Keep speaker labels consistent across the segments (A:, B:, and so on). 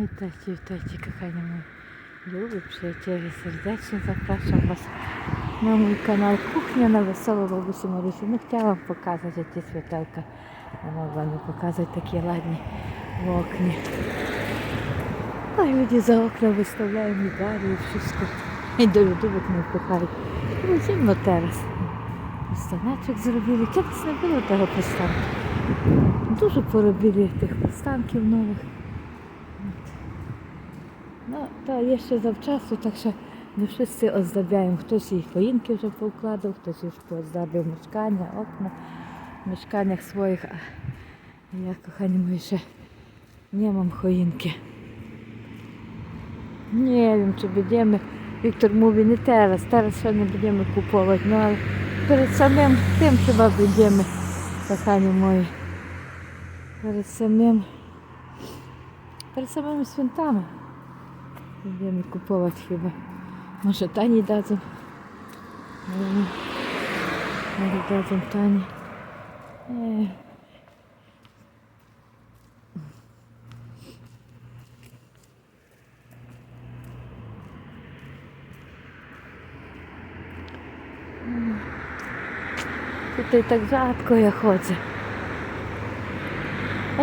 A: Вітайте, вітайте, кохані мої любі, приятелі, сердечно запрошую вас на мій канал Кухня на веселу бабусі Марусі. Не хотіла вам показати ті світелка. Не могла не показати такі ладні в окні. А люди за окна виставляємо і барі, і wszystko. І до людовик не впихають. Ну, зимно терас. Станочок зробили. Кількось не було того пристанку. Дуже поробили тих пристанків нових. Ну, та є ще завчасу, так що не всі оздобляємо. Хтось і хоїнки вже повкладав, хтось już пооздобив мешкання, окна в мешканнях своїх. А я, кохані мої, ще не мам choinki. Nie wiem, czy będziemy, Wiktor mówi nie teraz, teraz się nie będziemy kupować, no ale przed samym tym chyba będziemy, kochani moi. Перед самим, перед самими святами будемо купувати хіба. Може Тані дадуть. Може, дадуть Тані. Е. Тут так rzadko я ходжу.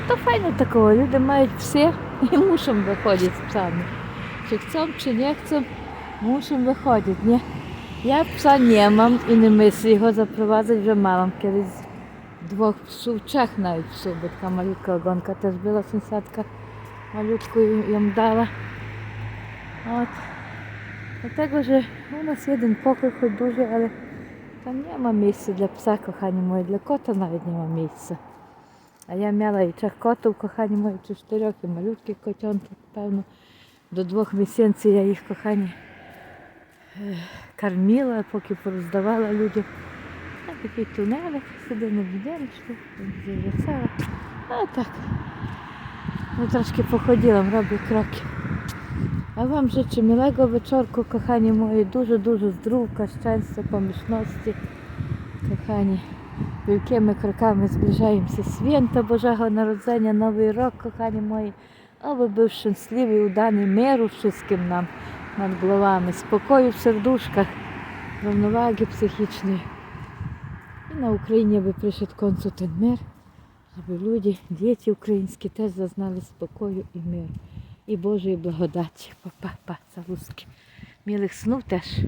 A: To fajne takowo, ludzie mają psy i muszą wychodzić z psami. Chcą, czy nie chcą, muszą wychodzić, nie? Ja psa nie mam i nie myślę його zaprowadzać, że mam kiedyś dwóch psów, trzech nawet psów, bo taka malutka ogonka też była, sąsiadka malutku ją dała. От. Dlatego, że u nas jeden pokój, choć duży, ale tam nie ma miejsca dla psa, kochani moi, dla kota nawet nie ma miejsca. А я мала і трьох котів, кохані мої, чи чотирьох, і малютки котенки, певно. До двох місяців я їх кохані кормила, поки пороздавала людям. А такий тунелик, сюди не будиночку, весела. А так. Ну, трошки походила, роблю кроки. А вам życzę miłego wieczorku, kochani moi, дуже-дуже zdrówka, szczęścia, pomyślności, kochani. Wielkimi krokami zbliżaємося свято Божого Народзення, Новий рок, кохані мої. Аби був щасливий, уданий миру всім нам над головами, спокою в сердушках, рівноваги психічної. І на Україні аби прийшов концу ten мир, аби люди, діти українські теж зазнали спокою і миру. І Божої благодаті. Па-па-па, залузки. Мілих снів теж.